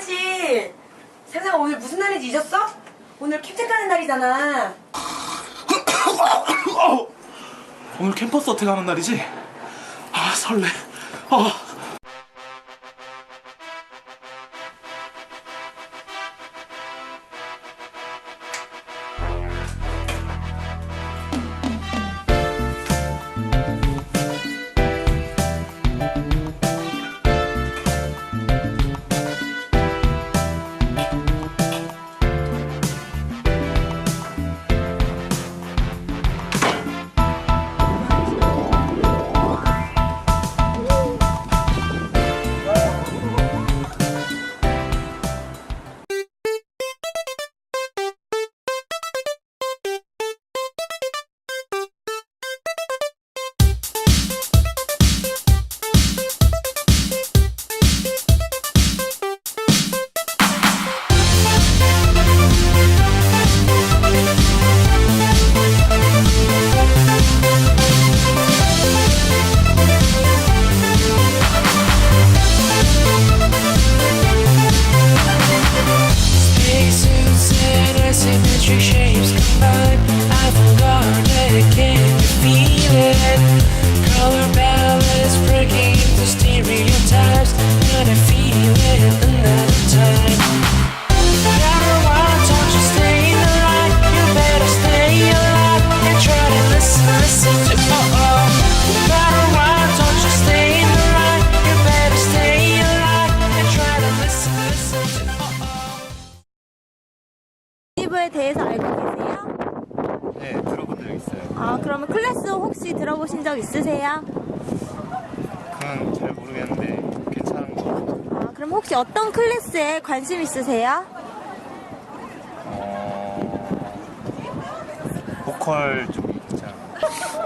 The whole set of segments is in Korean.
해야지. 세상아 오늘 무슨 날인지 잊었어? 오늘 캠프 가는 날이잖아. 오늘 캠퍼스 어떻게 가는 날이지? 아 설레. 아. 유니브에 대해서 알고 계세요? 네, 들어본 적 있어요. 아, 그러면 클래스 혹시 들어보신 적 있으세요? 그건 잘 모르겠는데 괜찮은 거 같아요. 아, 그럼 혹시 어떤 클래스에 관심 있으세요? 어... 보컬 좀 있잖아.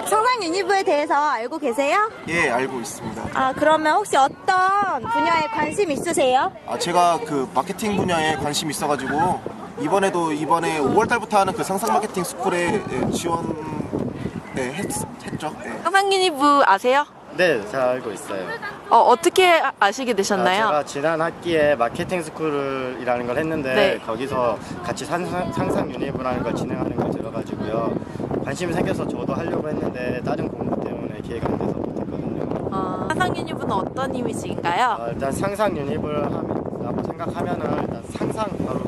청상 유니브에 대해서 알고 계세요? 예, 알고 있습니다. 아, 그러면 혹시 어떤 분야에 관심 있으세요? 아, 제가 그 마케팅 분야에 관심 있어가지고 이번에도 이번에 5월 달부터 하는 그 상상 마케팅 스쿨에 예, 지원 네, 했, 했죠. 예. 상상유니브 아세요? 네, 잘 알고 있어요. 어, 어떻게 아시게 아, 되셨나요? 제가 지난 학기에 마케팅 스쿨이라는 걸 했는데 네. 거기서 같이 상상, 상상 유니브라는 걸 진행하는 걸 들어가지고요. 관심이 생겨서 저도 하려고 했는데 다른 공부 때문에 기회가 안 돼서 못했거든요. 어, 상상유니브는 어떤 이미지인가요? 아, 일단 상상 유니브를 하면, 생각하면은 일단 상상 바로 그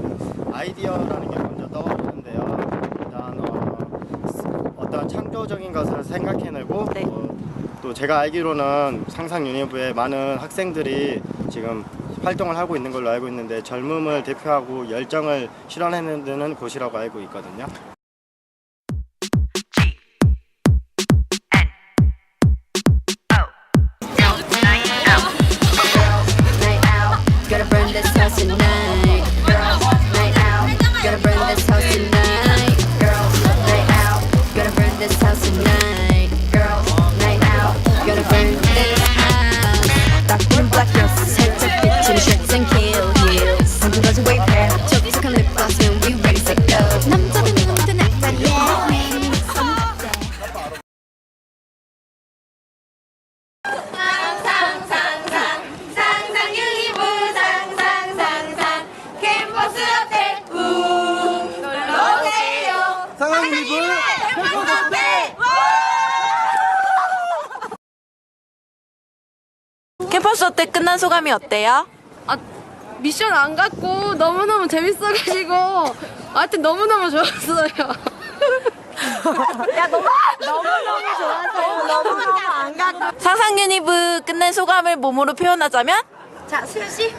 아이디어라는 게 먼저 떠오르는데요. 일단 어, 어떤 창조적인 것을 생각해내고 네. 어, 또 제가 알기로는 상상 유니브에 많은 학생들이 지금 활동을 하고 있는 걸로 알고 있는데 젊음을 대표하고 열정을 실현해내는 곳이라고 알고 있거든요. Way. 촉촉한 we ready to go. 남자들. 캠퍼스 어때 끝난 소감이 어때요? 아, 미션 안 갖고 너무너무 재밌어가지고 하여튼 너무너무 좋았어요. 너무너무 좋아서 너무너무 안 가고. 상상 유니브 끝낸 소감을 몸으로 표현하자면? 자, 수현 씨.